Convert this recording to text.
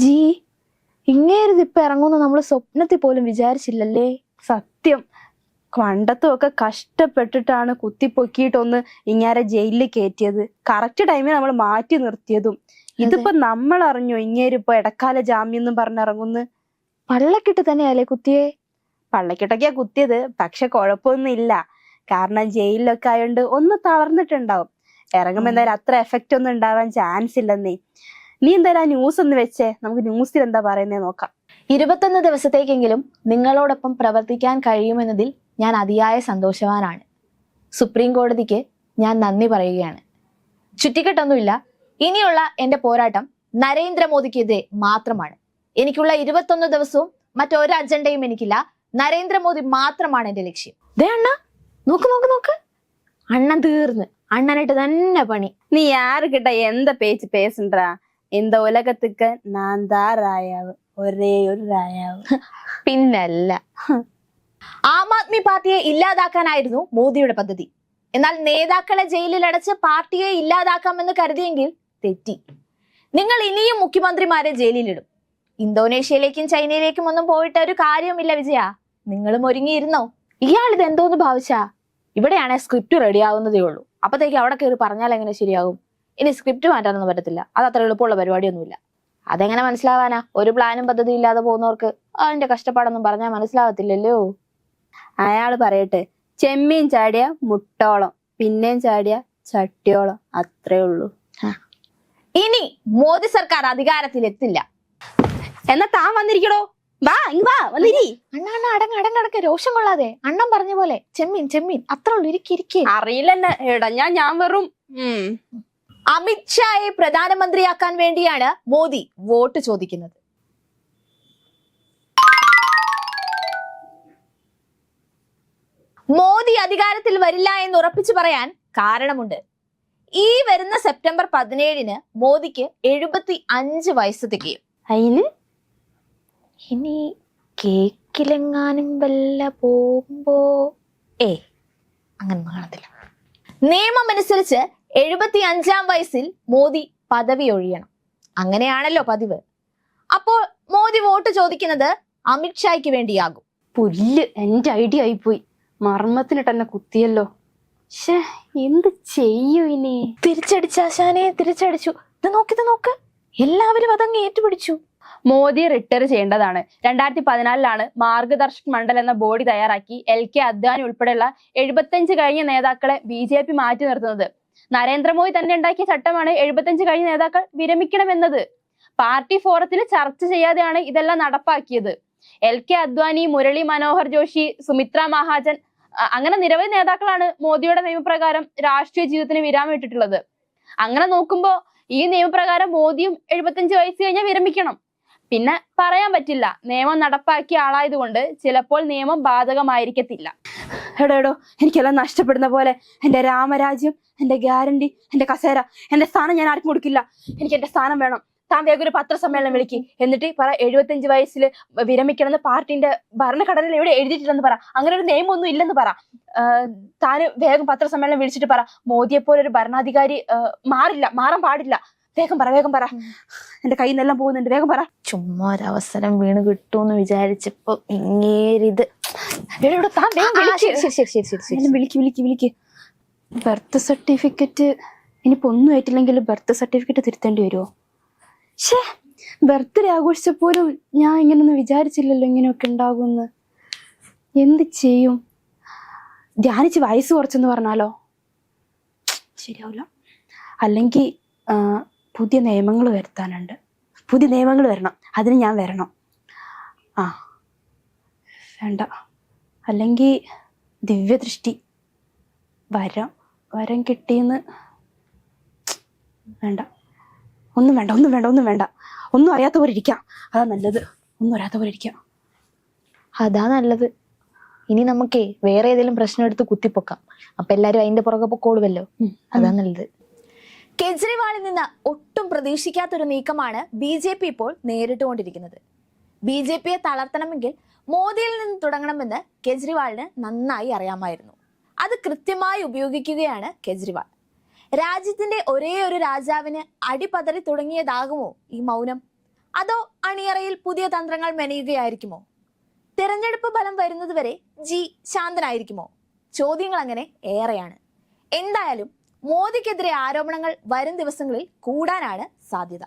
G ഇങ്ങേരിത് ഇപ്പൊ ഇറങ്ങുമെന്ന് നമ്മൾ സ്വപ്നത്തിൽ പോലും വിചാരിച്ചില്ലല്ലേ? സത്യം. പണ്ടത്തും ഒക്കെ കഷ്ടപ്പെട്ടിട്ടാണ് കുത്തിപ്പൊക്കിയിട്ടൊന്ന് ഇങ്ങാരെ ജയിലിൽ കയറ്റിയത് കറക്റ്റ് ടൈമിൽ നമ്മൾ മാറ്റി നിർത്തിയതും. ഇതിപ്പോ നമ്മൾ അറിഞ്ഞു ഇങ്ങേരിപ്പോ ഇടക്കാല ജാമ്യം എന്നും പറഞ്ഞിറങ്ങുന്നു? പള്ളക്കിട്ട് തന്നെയല്ലേ കുത്തിയേ? പള്ളക്കിട്ടൊക്കെയാ കുത്തിയത്. പക്ഷെ കുഴപ്പമൊന്നും ഇല്ല കാരണം ജയിലിലൊക്കെ ആയതുകൊണ്ട് ഒന്ന് തളർന്നിട്ടുണ്ടാവും. ഇറങ്ങുമ്പോ എന്തായാലും അത്ര എഫക്റ്റ് ഒന്നും ഉണ്ടാവാൻ ചാൻസ് ഇല്ലെന്നേ. നീ എന്തായാലും ആ ന്യൂസ് ഒന്ന് വെച്ചേ. നമുക്ക് ന്യൂസിൽ എന്താ പറയുന്നത് നോക്കാം. ഇരുപത്തൊന്ന് ദിവസത്തേക്കെങ്കിലും നിങ്ങളോടൊപ്പം പ്രവർത്തിക്കാൻ കഴിയുമെന്നതിൽ ഞാൻ അതിയായ സന്തോഷവാനാണ്. സുപ്രീം കോടതിക്ക് ഞാൻ നന്ദി പറയുകയാണ്. ചുറ്റിക്കെട്ടൊന്നുമില്ല. ഇനിയുള്ള എന്റെ പോരാട്ടം നരേന്ദ്രമോദിക്കെതിരെ മാത്രമാണ്. എനിക്കുള്ള ഇരുപത്തൊന്ന് ദിവസവും മറ്റൊരു അജണ്ടയും എനിക്കില്ല. നരേന്ദ്രമോദി മാത്രമാണ് എന്റെ ലക്ഷ്യം. ദേ അണ്ണ നോക്ക് നോക്ക് നോക്ക്. അണ്ണൻ തീർന്ന്. அண்ணனிட்ட തന്നെ പണി. നീ யாருக்கிட்ட எந்த എന്താ பேசுன்றா இந்த உலகத்துக்கு நான் தான் ராயாவு ഒരേ ഒരു ராയാവ് പിന്നല്ല. ആം ആദ്മി പാർട്ടിയെ ഇല്ലാതാക്കാനായിരുന്നു മോദിയുടെ പദ്ധതി. എന്നാൽ നേതാക്കളെ ജയിലിൽ അടച്ച് പാർട്ടിയെ ഇല്ലാതാക്കാമെന്ന് കരുതിയെങ്കിൽ തെറ്റി. നിങ്ങൾ ഇനിയും മുഖ്യമന്ത്രിമാരെ ജയിലിലിടും. ഇന്തോനേഷ്യയിലേക്കും ചൈനയിലേക്കും ഒന്നും പോയിട്ട് ഒരു കാര്യമില്ല വിജയ. നിങ്ങളും ഒരുങ്ങിയിരുന്നോ? ഇയാൾ ഇത് എന്തോന്ന് ഭാവിച്ചാ? ഇവിടെയാണെ സ്ക്രിപ്റ്റ് റെഡി ആവുന്നതേ ഉള്ളൂ. അപ്പത്തേക്ക് അവിടെ കയറി പറഞ്ഞാൽ എങ്ങനെ ശരിയാകും? ഇനി സ്ക്രിപ്റ്റ് മാറ്റാനൊന്നും പറ്റത്തില്ല. അത് അത്ര എളുപ്പമുള്ള പരിപാടിയൊന്നുമില്ല. അതെങ്ങനെ മനസ്സിലാവാനാ? ഒരു പ്ലാനും പദ്ധതി ഇല്ലാതെ പോകുന്നവർക്ക് അതിന്റെ കഷ്ടപ്പാടൊന്നും പറഞ്ഞാൽ മനസ്സിലാവത്തില്ലല്ലോ. അയാൾ പറയട്ടെ ചെമ്മീൻ ചാടിയ മുട്ടോളം പിന്നെയും ചാടിയ ചട്ടിയോളം അത്രേ ഉള്ളൂ. ഇനി മോദി സർക്കാർ അധികാരത്തിൽ എത്തില്ല എന്നാ താൻ വന്നിരിക്കടോ? വാ ഇങ് വാ വന്നിരി അണ്ണ അണ്ണ അടങ്ങ അടങ്ങടക്ക രോഷം കൊള്ളാതെ. അണ്ണൻ പറഞ്ഞ പോലെ. ചെമ്മീൻ ചെമ്മീൻ. അത്ര ഉള്ളു ഇരിക്കിരിക്കെ അറിയില്ല എന്നെ ഇടഞ്ഞാ ഞാൻ വെറും ഉം. അമിത്ഷായെ പ്രധാനമന്ത്രിയാക്കാൻ വേണ്ടിയാണ് മോദി വോട്ട് ചോദിക്കുന്നത്. മോദി അധികാരത്തിൽ വരില്ല എന്ന് ഉറപ്പിച്ചു പറയാൻ കാരണമുണ്ട്. ഈ വരുന്ന സെപ്റ്റംബർ പതിനേഴിന് മോദിക്ക് എഴുപത്തി അഞ്ച് വയസ്സ് തികയും. അയിന് ഇനി കേക്കിലെങ്ങാനും വല്ല പോകുമ്പോ? ഏ അങ്ങനെ കാണത്തില്ല. നിയമം അനുസരിച്ച് എഴുപത്തി അഞ്ചാം വയസ്സിൽ മോദി പദവി ഒഴിയണം. അങ്ങനെയാണല്ലോ പതിവ്. അപ്പോൾ മോദി വോട്ട് ചോദിക്കുന്നത് അമിത്ഷായ്ക്ക് വേണ്ടിയാകും. പുല്ല് എന്റെ ഐഡിയ ആയിപ്പോയി. മർമ്മത്തിനിട്ട് എന്നെ കുത്തിയല്ലോ. ഷേ എന്ത് ചെയ്യൂ ഇനി? തിരിച്ചടിച്ചാശാനെ തിരിച്ചടിച്ചു. ഇത് നോക്കിത് നോക്ക്. എല്ലാവരും അതങ്ങ് ഏറ്റുപിടിച്ചു. മോദി റിട്ടയർ ചെയ്യേണ്ടതാണ്. രണ്ടായിരത്തി പതിനാലിലാണ് മാർഗദർശക് മണ്ഡൽ എന്ന ബോഡി തയ്യാറാക്കി എൽ കെ അദ്വാനി ഉൾപ്പെടെയുള്ള എഴുപത്തഞ്ച് കഴിഞ്ഞ നേതാക്കളെ ബി ജെ പി മാറ്റി നിർത്തുന്നത്. നരേന്ദ്രമോദി തന്നെ ഉണ്ടാക്കിയ ചട്ടമാണ് എഴുപത്തഞ്ച് കഴിഞ്ഞ നേതാക്കൾ വിരമിക്കണമെന്നത്. പാർട്ടി ഫോറത്തിൽ ചർച്ച ചെയ്യാതെയാണ് ഇതെല്ലാം നടപ്പാക്കിയത്. എൽ കെ അദ്വാനി മുരളി മനോഹർ ജോഷി സുമിത്ര മഹാജൻ അങ്ങനെ നിരവധി നേതാക്കളാണ് മോദിയുടെ നിയമപ്രകാരം രാഷ്ട്രീയ ജീവിതത്തിന് വിരാമം ഇട്ടിട്ടുള്ളത് അങ്ങനെ നോക്കുമ്പോ ഈ നിയമപ്രകാരം മോദിയും എഴുപത്തഞ്ച് വയസ്സ് കഴിഞ്ഞാൽ വിരമിക്കണം. പിന്നെ പറയാൻ പറ്റില്ല. നിയമം നടപ്പാക്കിയ ആളായതുകൊണ്ട് ചിലപ്പോൾ നിയമം ബാധകമായിരിക്കത്തില്ല. എടോ എടോ എനിക്കെല്ലാം നഷ്ടപ്പെടുന്ന പോലെ എന്റെ രാമരാജ്യം എന്റെ ഗ്യാരണ്ടി എന്റെ കസേര എന്റെ സ്ഥാനം ഞാൻ ആർക്കും കൊടുക്കില്ല. എനിക്ക് എന്റെ സ്ഥാനം വേണം. താൻ വേഗം ഒരു പത്രസമ്മേളനം വിളിക്ക്. എന്നിട്ട് പറ എഴുപത്തഞ്ച് വയസ്സിൽ വിരമിക്കണം എന്ന് പാർട്ടിന്റെ ഭരണഘടനയിൽ എവിടെ എഴുതിയിട്ടില്ലെന്ന് പറ. അങ്ങനെ ഒരു നിയമമൊന്നും ഇല്ലെന്ന് പറ. താൻ വേഗം പത്രസമ്മേളനം വിളിച്ചിട്ട് പറ. മോദിയെ ഒരു ഭരണാധികാരി മാറില്ല മാറാൻ പാടില്ല. വേഗം പറ വേഗം പറ. എന്റെ കയ്യിൽ നിന്നെല്ലാം പോകുന്നുണ്ട്. വേഗം പറ. ചുമ്മാ ഒരു അവസരം വീണ് കിട്ടുമെന്ന് വിചാരിച്ചപ്പോ ഇങ്ങേരിത്. വിളിക്ക്. വിളിക്ക് വിളിക്ക് ബർത്ത് സർട്ടിഫിക്കറ്റ് ഇനിയിപ്പോ ഒന്നും ആയിട്ടില്ലെങ്കിൽ ബർത്ത് സർട്ടിഫിക്കറ്റ് തിരുത്തേണ്ടി വരുമോ ഷേ ബർത്ത്ഡേ ആഘോഷിച്ചപ്പോലും ഞാൻ ഇങ്ങനൊന്നും വിചാരിച്ചില്ലല്ലോ ഇങ്ങനെയൊക്കെ ഉണ്ടാകുമെന്ന്. എന്ത് ചെയ്യും? ധ്യാനിച്ച് വയസ്സ് കുറച്ചെന്ന് പറഞ്ഞാലോ? ശരിയാവില്ല. അല്ലെങ്കിൽ പുതിയ നിയമങ്ങൾ വരുത്താനുണ്ട്. പുതിയ നിയമങ്ങൾ വരണം. അതിന് ഞാൻ വരണം. ആ. വേണ്ട. അല്ലെങ്കിൽ ദിവ്യദൃഷ്ടി. വരം വരം കിട്ടിയെന്ന് വേണ്ട. ഒന്നും വേണ്ട ഒന്നും വേണ്ട ഒന്നും വേണ്ട. ഒന്നും അറിയാത്ത പോലെ ഇരിക്കാം. അതാ നല്ലത്. ഒന്നും അറിയാത്ത പോലെ ഇരിക്കാം. അതാ നല്ലത്. ഇനി നമുക്കേ വേറെ ഏതെങ്കിലും പ്രശ്നം എടുത്ത് കുത്തിപ്പൊക്കാം. അപ്പൊ എല്ലാരും അതിന്റെ പുറകെ പൊക്കോളുമല്ലോ. അതാ നല്ലത്. കെജ്രിവാളിൽ നിന്ന് ഒട്ടും പ്രതീക്ഷിക്കാത്തൊരു നീക്കമാണ് ബി ജെ പി ഇപ്പോൾ നേരിട്ടുകൊണ്ടിരിക്കുന്നത്. ബി ജെ പിയെ തളർത്തണമെങ്കിൽ മോദിയിൽ നിന്ന് തുടങ്ങണമെന്ന് കെജ്രിവാളിന് നന്നായി അറിയാമായിരുന്നു. അത് കൃത്യമായി ഉപയോഗിക്കുകയാണ് കെജ്രിവാൾ. രാജ്യത്തിന്റെ ഒരേ ഒരു രാജാവിന് അടിപതറി തുടങ്ങിയതാകുമോ ഈ മൗനം? അതോ അണിയറയിൽ പുതിയ തന്ത്രങ്ങൾ മെനയുകയായിരിക്കുമോ? തിരഞ്ഞെടുപ്പ് ഫലം വരുന്നതുവരെ ജി ശാന്തനായിരിക്കുമോ? ചോദ്യങ്ങൾ അങ്ങനെ ഏറെയാണ്. എന്തായാലും മോദിക്കെതിരെ ആരോപണങ്ങൾ വരും ദിവസങ്ങളിൽ കൂടാനാണ് സാധ്യത.